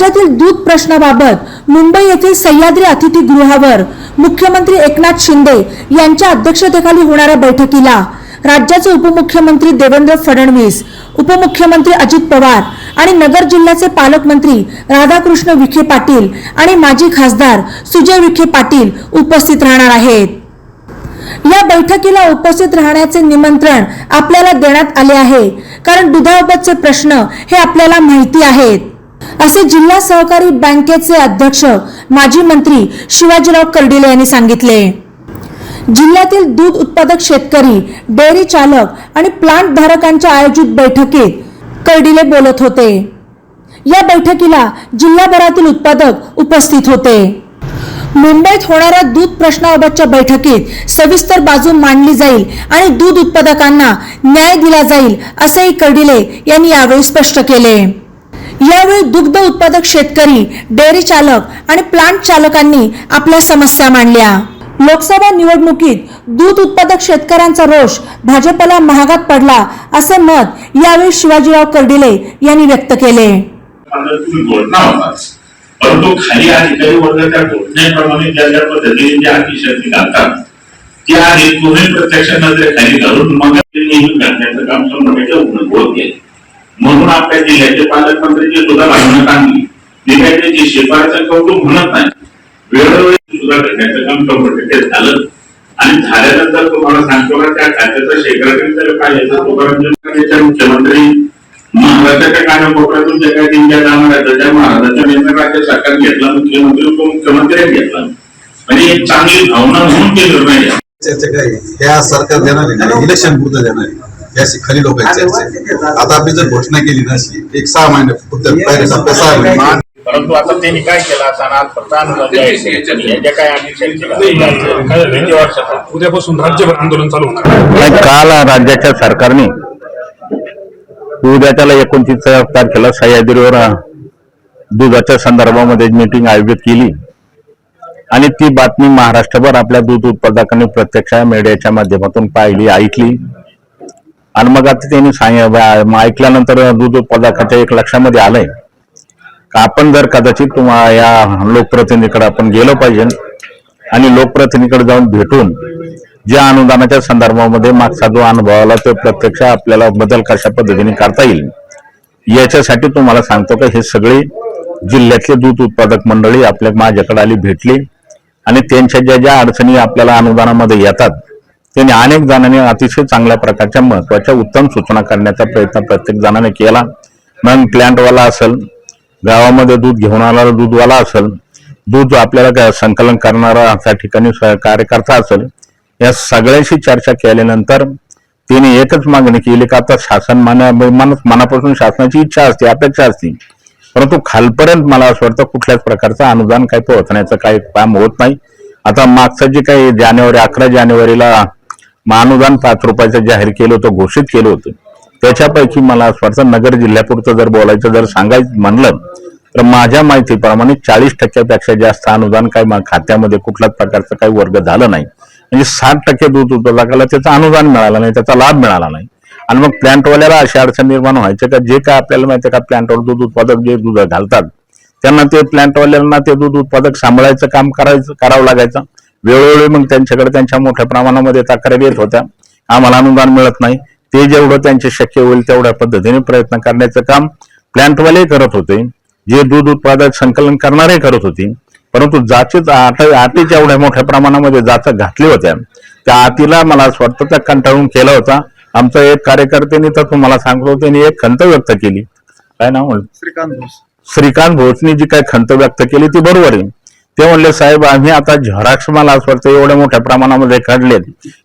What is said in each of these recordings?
राज्यातील दूध प्रश्नाबाबत मुंबई येथील सह्याद्री अतिथीगृहावर मुख्यमंत्री एकनाथ शिंदे यांच्या अध्यक्षतेखाली होणाऱ्या बैठकीला राज्याचे उपमुख्यमंत्री देवेंद्र फडणवीस उपमुख्यमंत्री अजित पवार आणि नगर जिल्ह्याचे पालकमंत्री राधाकृष्ण विखे पाटील आणि माजी खासदार सुजय विखे पाटील उपस्थित राहणार आहेत. या बैठकीला उपस्थित राहण्याचे निमंत्रण आपल्याला देण्यात आले आहे कारण दुधाबाबतचे प्रश्न हे आपल्याला माहिती आहेत. असे जिल्हा सहकारी बँकेचे अध्यक्ष माजी मंत्री शिवाजीराव कर्डिले यांनी सांगितले. जिल्ह्यातील दूध उत्पादक शेतकरी डेअरी चालक आणि प्लांट धारकांच्या आयोजित बैठकीत कर्डिले बोलत होते. या बैठकीला जिल्हाभरातील उत्पादक उपस्थित होते. मुंबईत होणाऱ्या दूध प्रश्नाबाबतच्या बैठकीत सविस्तर बाजू मांडली जाईल आणि दूध उत्पादकांना न्याय दिला जाईल असेही कर्डिले यांनी यावेळी स्पष्ट केले. यावेळी दुग्ध उत्पादक शेतकरी डेअरी चालक आणि प्लांट चालकांनी आपल्या समस्या मांडल्या. लोकसभा निवडणुकीत दूध उत्पादक शेतकऱ्यांचा रोष भाजपला महागात पडला असे मत यावेळी शिवाजीराव कर्डिले यांनी व्यक्त केले. परंतु खाली अधिकारी वर्ग त्या घोषणेप्रमाणे ज्या ज्या पद्धतीने जे अतिशय घालतात त्या आधी तुम्ही प्रत्यक्ष नजरेखाली घालून मग घालण्याचं काम शंभर टक्के होत गेले म्हणून आपल्या जिल्ह्याचे पालकमंत्रीची सुद्धा भावना काढली मी काही त्याची शिफारस कौतुक म्हणत नाही वेळोवेळी सुद्धा करण्याचं काम शंभर टक्के झालं. आणि झाल्यानंतर तुम्हाला सांगतो का त्या खात्याचा शेखराकडे जर काय याचा तुकाराम मुख्यमंत्री महाराष्ट्राच्या कानाकोपऱ्यातून जे काही दिंड्या जाणार आहेत त्या महाराष्ट्राच्या निर्णय राज्य सरकार घेतला मुख्यमंत्री उपमुख्यमंत्र्यांनी घेतला. आणि म्हणजे एक चांगली भावना म्हणून ते निर्णय घ्या चर्चा सरकार देणार आहे इलेक्शन पुरतं देणार आहे याशी खाली लोक चर्चा आहे. आता आपण जर घोषणा केली ना अशी एक सहा महिने पहिल्या टप्प्यात सहा महिने परंतु आता त्यांनी काय केलं? उद्यापासून राज्यभर आंदोलन चालू होणार. काल राज्याच्या सरकारने उद्याच्याला एकोणतीस तारखेला सह्याद्रीवर दुधाच्या संदर्भामध्ये मीटिंग आयोजित केली. आणि ती बातमी महाराष्ट्रभर आपल्या दूध उत्पादकांनी प्रत्यक्ष मीडियाच्या माध्यमातून पाहिली ऐकली. आणि मग आता त्यांनी सांग मग ऐकल्यानंतर दूध उत्पादकाच्या एक लक्षामध्ये आलंय का आपण जर कदाचित तुम्हाला या लोकप्रतिनिधीकडे आपण गेलो पाहिजे आणि लोकप्रतिनिधीकडे जाऊन भेटून ज्या अनुदानाच्या संदर्भामध्ये मागचा जो अनुभव आला तो प्रत्यक्ष आपल्याला बदल कशा पद्धतीने करता येईल याच्यासाठी तुम्हाला सांगतो का हे सगळे जिल्ह्यातले दूध उत्पादक मंडळी आपल्या माझ्याकडे आली भेटली आणि त्यांच्या ज्या ज्या अडचणी आपल्याला अनुदानामध्ये येतात त्यांनी अनेक जणांनी अतिशय चांगल्या प्रकारच्या महत्त्वाच्या उत्तम सूचना करण्याचा प्रयत्न प्रत्येक जणाने केला. मग प्लॅन्टवाला असेल गावामध्ये दूध घेऊन आणारा दूधवाला असेल दूध आपल्याला संकलन करणारा त्या ठिकाणी कार्यकर्ता असेल या सगळ्यांशी चर्चा केल्यानंतर तिने एकच मागणी केली का आता शासन मना मनापासून शासनाची इच्छा असते अपेक्षा असते. परंतु खालपर्यंत मला असं वाटतं कुठल्याच प्रकारचं अनुदान काही पोहोचण्याचं काही काम होत नाही. आता मागचं जे काही जानेवारी अकरा जानेवारीला महानुदान अनुदान पाच रुपयाचं जाहीर केलं होतं घोषित केलं होतं. त्याच्यापैकी मला असं वाटतं नगर जिल्ह्यापुरतं जर बोलायचं जर सांगायचं म्हणलं तर माझ्या माहितीप्रमाणे चाळीस टक्क्यापेक्षा जास्त अनुदान काही खात्यामध्ये कुठल्याच प्रकारचं काही वर्ग झालं नाही. म्हणजे साठ टक्के दूध उत्पादकाला त्याचं अनुदान मिळालं नाही त्याचा लाभ मिळाला नाही. आणि मग प्लॅन्टवाल्याला अशी अडचण निर्माण व्हायचे का? जे काय आपल्याला माहिती आहे का प्लॅन्टवर दूध उत्पादक जे दूध घालतात त्यांना ते प्लॅन्टवाल्यांना ते दूध उत्पादक सांभाळायचं काम करायचं करावं लागायचं. वेळोवेळी मग त्यांच्याकडे त्यांच्या मोठ्या प्रमाणामध्ये तक्रारी येत होत्या. आम्हाला अनुदान मिळत नाही. ते जेवढं त्यांचे शक्य होईल तेवढ्या पद्धतीने प्रयत्न करण्याचं काम प्लॅन्टवाले करत होते. जे दूध उत्पादक संकलन करणारे करत होते. परंतु जाचीच आट आटीच्या एवढ्या मोठ्या प्रमाणामध्ये जाचा घातल्या होत्या त्या आतीला मला त्या कंटाळून केला होता. आमचा एक कार्यकर्त्यांनी तर तुम्हाला सांगतो त्यांनी एक खंत व्यक्त केली. काय नाव श्रीकांत श्रीकांत भोसनी जी काही खंत व्यक्त केली ती बरोबर आहे. ते म्हणले साहेब आम्ही आता झराक्ष मला असं वाटतं एवढ्या मोठ्या प्रमाणामध्ये काढलेत.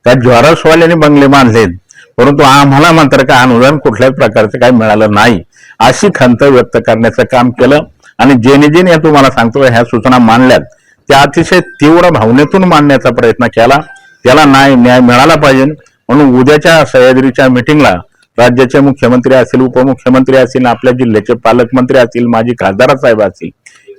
त्या झेरॉक्सवाल्याने बंगले बांधलेत. परंतु आम्हाला मात्र काय अनुदान कुठल्याच प्रकारचं काही मिळालं नाही. अशी खंत व्यक्त करण्याचं काम केलं. आणि जेणे जेणे तुम्हाला सांगतो ह्या सूचना मांडल्यात. त्या अतिशय तीव्र भावनेतून मांडण्याचा प्रयत्न केला. त्याला न्याय न्याय मिळाला पाहिजे. म्हणून उद्याच्या सह्याद्रीच्या मिटिंगला राज्याचे मुख्यमंत्री असतील उपमुख्यमंत्री असतील आपल्या जिल्ह्याचे पालकमंत्री असतील माजी खासदार साहेब असतील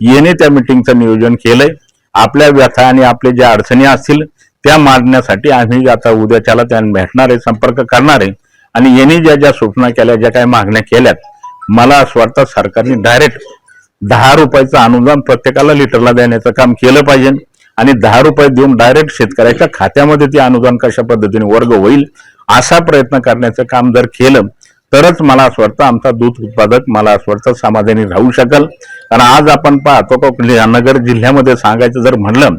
येणे त्या मिटिंगचं नियोजन केलंय. आपल्या व्यथा आणि आपले ज्या अडचणी असतील त्या मांडण्यासाठी आम्ही आता उद्याच्याला त्यांना भेटणार आहे संपर्क करणार आहे. आणि यांनी ज्या ज्या सूचना केल्या ज्या काही मागण्या केल्यात मला असं वाटतं सरकारने डायरेक्ट दहा रुपयाचं अनुदान प्रत्येकाला लिटरला देण्याचं काम केलं पाहिजे. आणि दहा रुपये देऊन डायरेक्ट शेतकऱ्याच्या खात्यामध्ये ते अनुदान कशा पद्धतीने वर्ग होईल असा प्रयत्न करण्याचं काम जर केलं तरच मला असं वाटतं आमचा दूध उत्पादक मला असं वाटतं समाधानी राहू शकेल. कारण आज आपण पाहतो का नगर जिल्ह्यामध्ये सांगायचं जर म्हणलं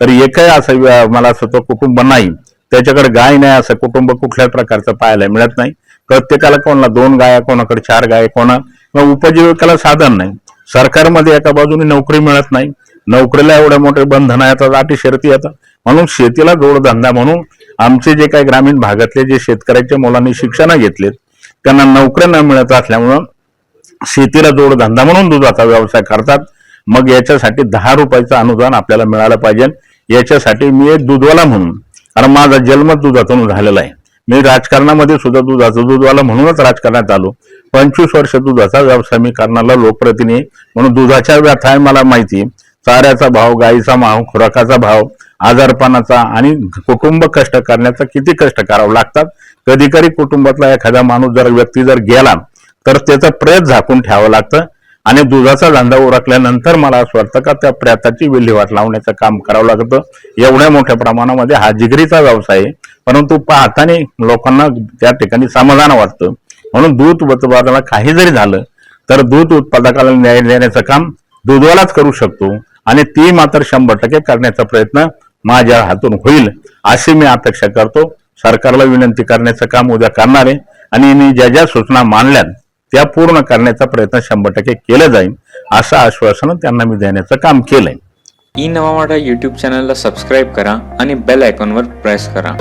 तर एकही असं मला असं तो कुटुंब नाही. त्याच्याकडे गाय नाही असं कुटुंब कुठल्याच प्रकारचं पाहायला मिळत नाही. प्रत्येकाला कोणाला दोन गाया कोणाकडे चार गाय कोणा किंवा उपजीविकेला साधन नाही. सरकारमध्ये एका बाजूने नोकरी मिळत नाही. नोकरीला एवढे मोठे बंधन येतात अटी शर्ती येतात. म्हणून शेतीला जोडधंदा म्हणून आमचे जे काही ग्रामीण भागातले जे शेतकऱ्याच्या मुलांनी शिक्षण घेतलेत त्यांना नोकऱ्या न मिळत असल्यामुळं शेतीला जोडधंदा म्हणून दुधाचा व्यवसाय करतात. मग याच्यासाठी दहा रुपयाचं अनुदान आपल्याला मिळालं पाहिजे. याच्यासाठी मी एक दूधवाला म्हणून कारण माझा जन्म दुधातून झालेला आहे. मी राजकारणामध्ये सुद्धा दुधाचं दूधवाला म्हणूनच राजकारणात आलो. पंचवीस वर्ष दुधाचा व्यवसाय मी करणारा लोकप्रतिनिधी म्हणून दुधाच्या व्यथा आहे मला माहिती. चाऱ्याचा भाव गाईचा भाव खुराकाचा भाव आजारपणाचा आणि कुटुंब कष्ट करण्याचा किती कष्ट करावं लागतात. कधी कधी कुटुंबातला एखादा माणूस जर व्यक्ती जर गेला तर त्याचा प्रेत झाकून ठेवावं लागतं. आणि दुधाचा धंदा उरकल्यानंतर मला असं वाटतं का त्या प्रेताची विल्हेवाट लावण्याचं काम करावं लागतं. एवढ्या मोठ्या प्रमाणामध्ये हा जिगरीचा व्यवसाय आहे. परंतु पाहताना लोकांना त्या ठिकाणी समाधान वाटतं. म्हणून दूध उत्पादनाला काही जरी झालं तर दूध उत्पादकाला न्याय देण्याचं काम दुधवालाच करू शकतो. आणि ती मात्र शंभर टक्के करण्याचा प्रयत्न माझ्या हातून होईल अशी मी अपेक्षा करतो. सरकारला विनंती करण्याचं काम उद्या करणार आहे. आणि मी ज्या ज्या सूचना मांडल्या त्या पूर्ण करण्याचा प्रयत्न शंभर टक्के केलं जाईल असं आश्वासन त्यांना मी देण्याचं काम केलंय. ई नवा मराठा यूट्यूब चॅनलला सबस्क्राईब करा आणि बेल आयकॉनवर प्रेस करा.